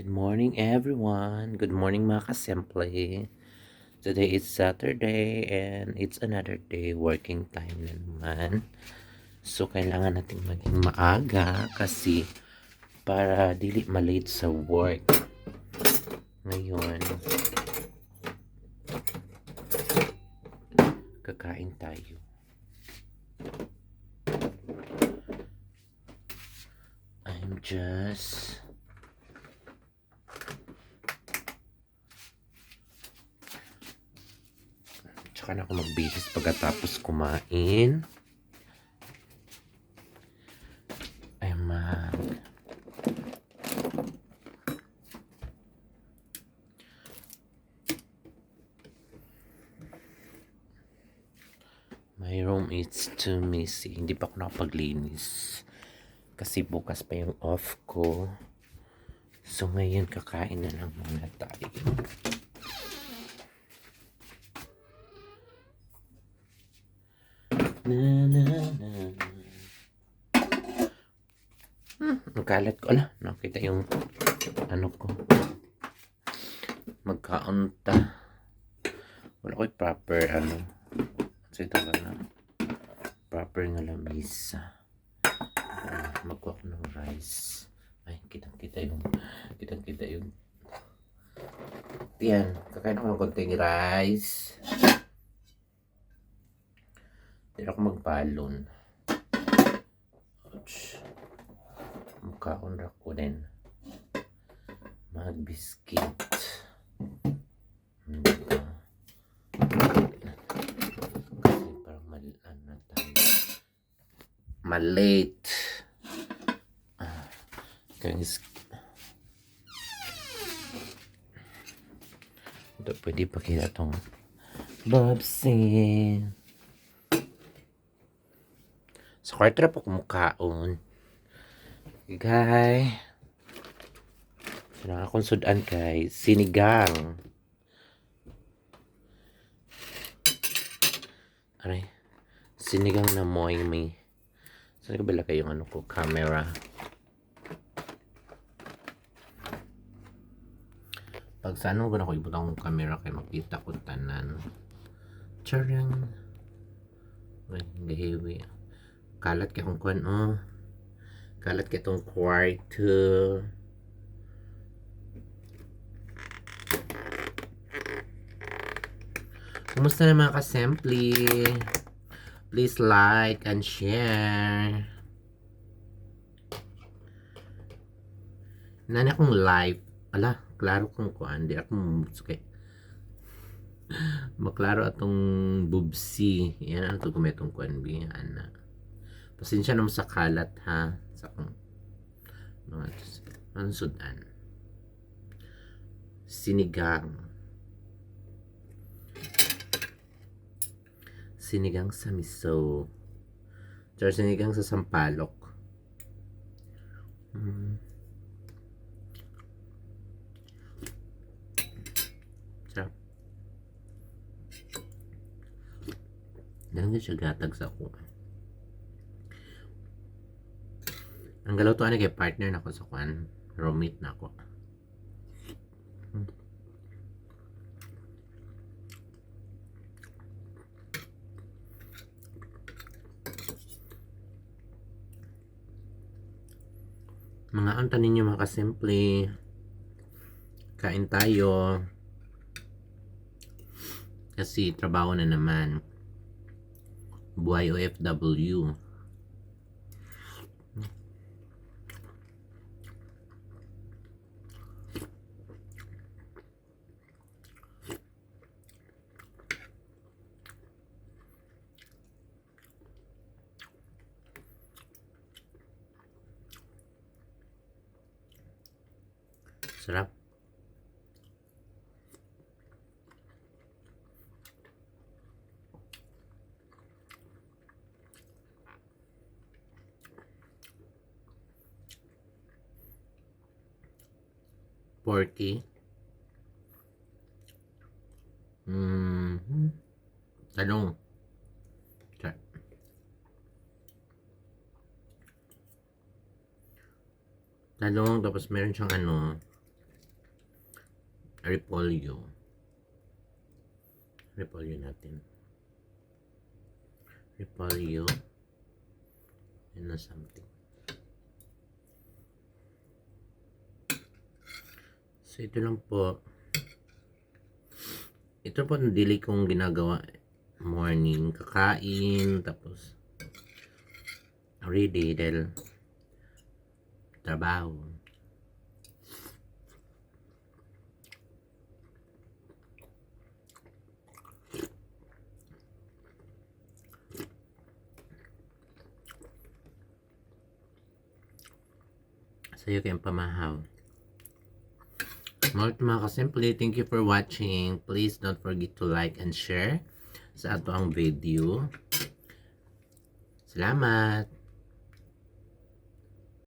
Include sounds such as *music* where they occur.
Good morning everyone. Good morning mga kasimple. Today is Saturday and it's another day working time na naman. So kailangan nating maging maaga kasi para dili malate sa work. Ngayon kakain tayo. I'm just na ako magbihis pagkatapos kumain. Ay mag... My room is too messy. Hindi pa ako nakapaglinis. Kasi bukas pa yung off ko. So ngayon kakain na lang muna tayo. Na, na. Hmm, ang ko. Ala, nakita yung ano ko. Magkaunta. Wala ko proper ano. Kasi ka na. Proper nga lamisa. Ah, Magkuha ko ng rice. Ay, kitang-kita yung kitang-kita yung yan, kakain ako ng konting rice. Magbalon. Ouch. Mukhaon ra ko din. Magbiskit. Hindi ka. Kasi parang mal, ano tayo. Malate. Ah, kaya ito pwede pakita tong Bobsy. Na po kumukaon. Gay. Sila akong sudan kay sinigang. Aray. Sinigang na moy may. Saan ko bala yung ano ko? Camera. Pag sa ano ko na ko ibutang ang camera kay makita ko tanan. Charang. Ay, gahiwi. Kalat kay kung kuan oh. Kalat kay tong kwarto. Kumusta na mga kasempli? Please like and share. Nani akong live. Ala, klaro kong kuan. Di ako mumutsuke. *laughs* Maklaro atong bubsi. Yan ano to kumetong kuan bi. Ana. Pasensya naman sa kalat ha. Sa kong mga ano sudan. Sinigang. Sinigang sa miso. Tsaka sinigang sa sampalok. Mm. Sarap. Ganun siya gatag sa ako. Ang galaw to ano kay partner na ko sa kwan. Roommate na ako. Hmm. Mga anta ninyo mga kasimple. Kain tayo. Kasi trabaho na naman. Buhay OFW. Sarap. Porky. Mm-hmm. Talong. Check. Talong, tapos meron siyang ano, repolyo. Repolyo natin. Repolyo. And na something. So, ito lang po. Ito po ang daily kong ginagawa morning. Kakain, tapos ready dahil trabaho. Sa'yo kayong pamahaw. Mga mga kasimple, thank you for watching. Please don't forget to like and share sa ato ang video. Salamat!